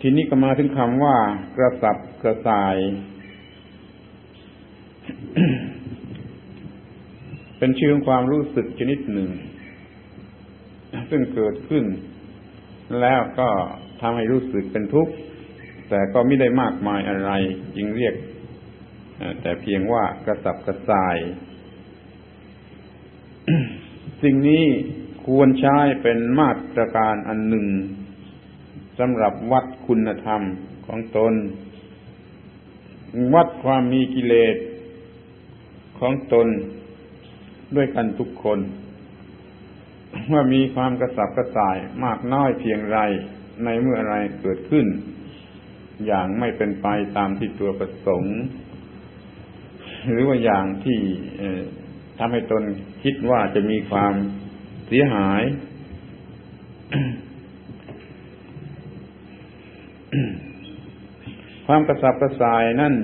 ทีนี้ก็มาถึงคำว่ากระสับกระส่าย เป็นชื่อของความรู้สึกชนิดหนึ่ง ซึ่งเกิดขึ้น แล้วก็ทำให้รู้สึกเป็นทุกข์ แต่ก็ไม่ได้มากมายอะไร จึงเรียก แต่เพียงว่ากระสับกระส่าย สิ่งนี้ควรใช้เป็นมาตรการอันหนึ่ง สำหรับวัดคุณธรรมของตน วัดความมีกิเลสของตนด้วยกันทุกคน ว่ามีความกระสับกระส่ายมากน้อยเพียงไรในเมื่ออะไรเกิดขึ้น อย่างไม่เป็นไปตามที่ตัวประสงค์ หรือว่าอย่างที่ทำให้ตนคิดว่าจะมีความเสียหาย ความกระสับกระส่ายนั่น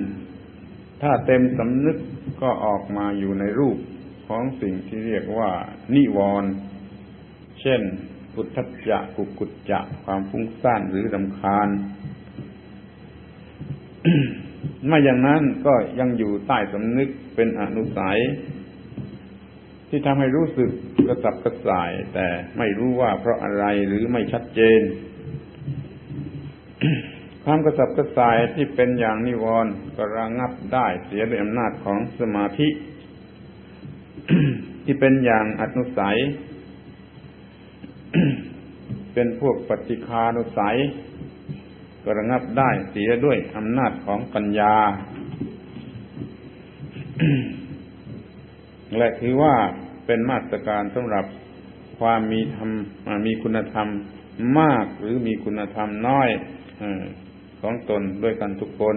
ถ้าเต็มสำนึกก็ออกมาอยู่ในรูปของสิ่งที่เรียกว่า นิวรณ์เช่นอุทธัจจะกุกุจจะความฟุ้งซ่านหรือรำคาญไม่อย่างนั้นก็ยังอยู่ใต้สำนึกเป็นอนุสัย ที่ทำให้รู้สึกกระสับกระส่าย แต่ไม่รู้ว่าเพราะอะไรหรือไม่ชัดเจน ความกระสับกระส่ายที่เป็นอย่างนิวรณ์ก็ระงับได้เสียด้วยอำนาจของสมาธิ ที่เป็นอย่างอนุสัย เป็นพวกปฏิคานุสัย ก็ระงับได้เสียด้วยอำนาจของปัญญา และถือว่าเป็นมาตรการสำหรับความมีธรรมมีคุณธรรมมากหรือมีคุณธรรมน้อย ของตนด้วยกันทุกคน